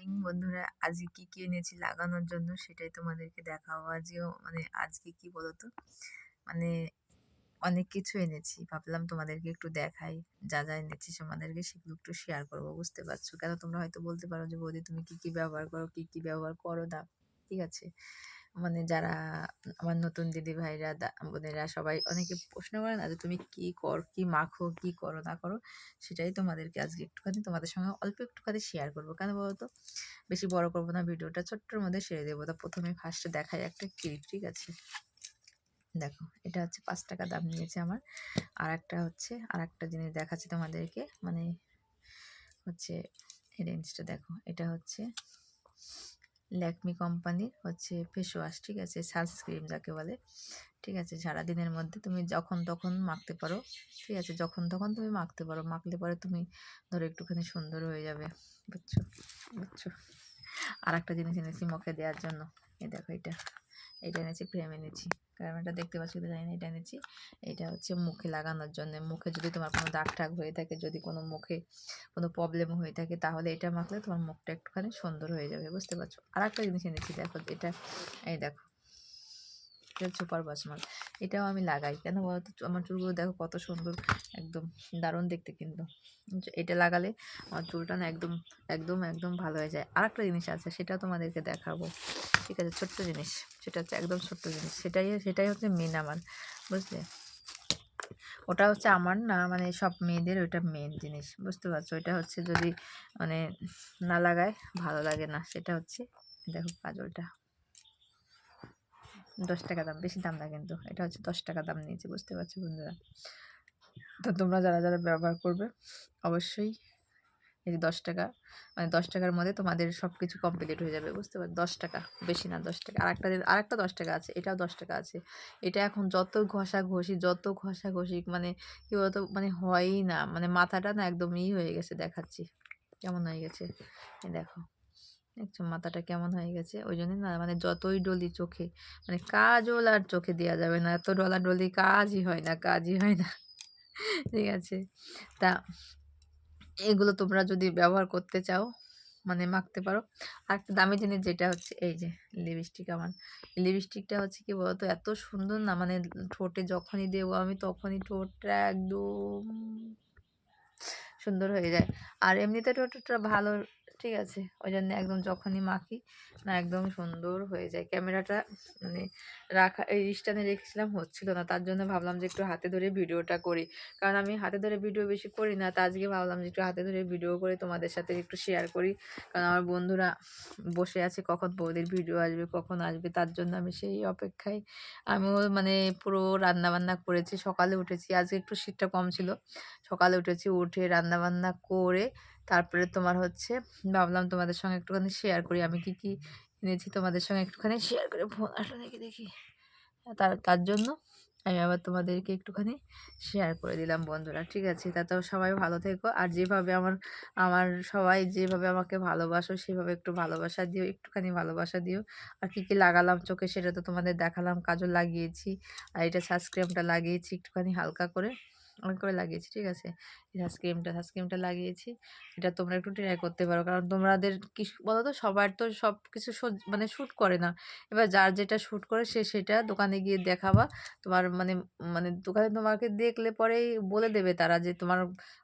Morning বন্ধুরা, আজকে কি কি এনেছি লাগানোর জন্য সেটাই তোমাদেরকে দেখাবো। আজকেও মানে আজকে কি বলতো? মানে অনেক কিছু এনেছি, ভাবলাম তোমাদেরকে একটু দেখাই। যা যা এনেছি তোমাদেরকে সেগুলো একটু শেয়ার করব, বুঝতে পারছ? কেন তোমরা হয়তো বলতে পারো যে, বৌদি, তুমি কি কি ব্যবহার করো, কি কি ব্যবহার করো না? ঠিক আছে? মানে যারা, আমার নতুন দিদি ভাইরা বোনেরা সবাই অনেকে প্রশ্ন করে না যে তুমি কি কর, কি মাখো, কি করো, না করো? সেটাই তোমাদেরকে আজকে একটুখানি তোমাদের সঙ্গে অল্প একটুখানি শেয়ার করব। কেন বলতো বেশি বড় করব না, ভিডিওটা ছোট্টর মধ্যে সেরে দেবো। তা প্রথমে ফার্স্টে দেখাই একটা ক্লিপ ঠিক আছে? দেখো, এটা হচ্ছে পাঁচ টাকা দাম নিয়েছে আমার। আর একটা হচ্ছে, আর একটা জিনিস দেখাচ্ছি তোমাদেরকে। মানে হচ্ছে রেঞ্জটা দেখো, এটা হচ্ছে ল্যাকমি কোম্পানির হচ্ছে ফেস ওয়াশ ঠিক আছে? সানস্ক্রিন যাকে বলে, ঠিক আছে? সারাদিনের মধ্যে তুমি যখন তখন মাখতে পারো, ঠিক আছে? যখন তখন তুমি মাখতে পারো। মাখলে পরে তুমি ধরো একটুখানি সুন্দর হয়ে যাবে, বুঝছ? বুঝছ? আর একটা জিনিস এনেছি মুখে দেওয়ার জন্য। এ দেখো এটা। এটা এনেছি ফ্রেম এনেছি। কারণ এটা দেখতে পাচ্ছি জানি না এটা এনেছি। এটা হচ্ছে মুখে লাগানোর জন্য। মুখে যদি তোমার কোনো দাগ টাগ হয়ে থাকে, যদি কোনো মুখে কোনো প্রবলেম হয়ে থাকে, তাহলে এটা মাখলে তোমার মুখটা একটুখানি সুন্দর হয়ে যাবে, বুঝতে পারছ? আর একটা জিনিস এনেছি, দেখো, এটা, এই দেখো। এটা সুপার বাসমাল। এটাও আমি লাগাই। কেন বলতো? আমার চুলগুলো দেখো কত সুন্দর, একদম দারুণ দেখতে কিন্তু। এটা লাগালে আমার চুলটা না একদম একদম একদম ভালো হয়ে যায়। আর একটা জিনিস আছে, সেটা তোমাদেরকে দেখাবো। ঠিক আছে, ছোট্ট জিনিস। সেটা হচ্ছে একদম ছোট্ট জিনিস। সেটাই সেটাই হচ্ছে মেন আমার, বুঝলে? ওটা হচ্ছে আমার না মানে সব মেয়েদের ওইটা মেন জিনিস, বুঝতে পারছ? ওইটা হচ্ছে যদি মানে না লাগায়, ভালো লাগে না। সেটা হচ্ছে, দেখো কাজলটা দশ টাকা দাম, বেশি দাম না কিন্তু। এটা হচ্ছে দশ টাকা দাম নিয়েছে, বুঝতে পারছ বন্ধুরা? তো তোমরা যারা যারা ব্যবহার করবে, অবশ্যই এই যে দশ টাকা মানে দশ টাকার মধ্যে তোমাদের সব কিছু কমপ্লিট হয়ে যাবে, বুঝতে পারছ? দশ টাকা, বেশি না দশ টাকা। আর একটা আর একটা দশ টাকা আছে, এটাও দশ টাকা আছে। এটা এখন যত ঘষা ঘষি যত ঘষা ঘষি মানে কী বলতো মানে হয়ই না মানে মাথাটা না একদম ই হয়ে গেছে, দেখাচ্ছি। কেমন হয়ে গেছে? দেখো। দেখছ মাথাটা কেমন হয়ে গেছে? ওই জন্য না মানে যতই ডলি চোখে মানে কাজল আর চোখে দেওয়া যাবে না। এত ডলা ডলি কাজই হয় না, কাজই হয় না। ঠিক আছে? তা এগুলো তোমরা যদি ব্যবহার করতে চাও মানে মাখতে পারো। আর একটা দামি জিনিস যেটা হচ্ছে, এই যে লিপস্টিক আমার। লিপস্টিকটা হচ্ছে কি বলতো, এত সুন্দর না মানে ঠোঁটে যখনই দেবো আমি তখনই ঠোঁটটা একদম সুন্দর হয়ে যায়। আর এমনিতে ঠোঁটটা ভালো ঠিক আছে। ওই জন্য একদম যখনই মাখি, না একদম সুন্দর হয়ে যায়। ক্যামেরাটা মানে রাখা, এই স্ট্যান্ডে রেখেছিলাম, হচ্ছিল না। তার জন্য ভাবলাম যে একটু হাতে ধরে ভিডিওটা করি। কারণ আমি হাতে ধরে ভিডিও বেশি করি না, তা আজকে ভাবলাম যে একটু হাতে ধরে ভিডিও করে তোমাদের সাথে একটু শেয়ার করি। কারণ আমার বন্ধুরা বসে আছে, কখন বৌদির ভিডিও আসবে, কখন আসবে, তার জন্য আমি সেই অপেক্ষায়। আমিও মানে পুরো রান্নাবান্না করেছি, সকালে উঠেছি। আজকে একটু শীতটা কম ছিল। সকালে উঠেছি, উঠে রান্নাবান্না করে তারপরে তোমার হচ্ছে ভাবলাম তোমাদের সঙ্গে একটুখানি শেয়ার করি। আমি কি কি এনেছি তোমাদের সঙ্গে একটুখানি শেয়ার করে ফোন আসলে দেখি। দেখি তার তার জন্য আমি আবার তোমাদেরকে একটুখানি শেয়ার করে দিলাম বন্ধুরা, ঠিক আছে? তাতেও সবাই ভালো থেকো। আর যেভাবে আমার আমার সবাই যেভাবে আমাকে ভালোবাসো, সেভাবে একটু ভালোবাসা দিও, একটুখানি ভালোবাসা দিও। আর কী কী লাগালাম চোখে সেটা তো তোমাদের দেখালাম, কাজল লাগিয়েছি। আর এটা সানস্ক্রিমটা লাগিয়েছি একটুখানি হালকা করে। অনেক করে লাগিয়েছি, ঠিক আছে? সানস্ক্রিমটা সানস্ক্রিমটা লাগিয়েছি। এটা তোমরা একটু ট্রাই করতে পারো। কারণ তোমাদের কি বলো তো সবার তো সব কিছু মানে শ্যুট করে না। এবার যার যেটা শ্যুট করে, সে সেটা দোকানে গিয়ে দেখাবা। তোমার মানে মানে দোকানে তোমাকে দেখলে পরেই বলে দেবে তারা যে তোমার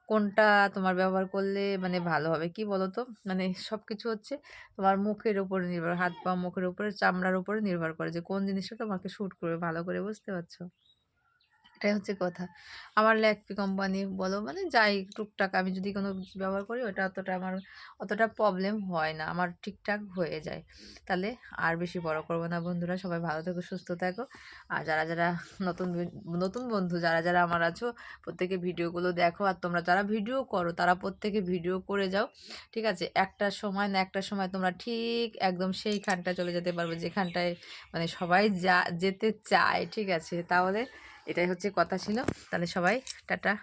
কোনটা তোমার ব্যবহার করলে মানে ভালো হবে। কি বলো তো মানে সব কিছু হচ্ছে তোমার মুখের উপরে নির্ভর হাত পা মুখের উপরে, চামড়ার উপরে নির্ভর করে যে কোন জিনিসটা তোমাকে শ্যুট করবে। ভালো করে বুঝতে পারছ? এটাই হচ্ছে কথা। আমার ল্যাকপি কোম্পানি বলো মানে যাই টুকটাক আমি যদি কোনো ব্যবহার করি, ওটা অতটা আমার অতটা প্রবলেম হয় না। আমার ঠিকঠাক হয়ে যায়। তাহলে আর বেশি বড় করব না বন্ধুরা। সবাই ভালো থেকো, সুস্থ থাকো। আর যারা যারা নতুন নতুন বন্ধু, যারা যারা আমার আছো, প্রত্যেকে ভিডিওগুলো দেখো। আর তোমরা যারা ভিডিও করো, তারা প্রত্যেকে ভিডিও করে যাও। ঠিক আছে? একটা সময় না একটা সময় তোমরা ঠিক একদম সেইখানটা চলে যেতে পারবে, যেখানটায় মানে সবাই যা, যেতে চায়। ঠিক আছে? তাহলে এটাই হচ্ছে কথা ছিল। তাহলে সবাই টাটা।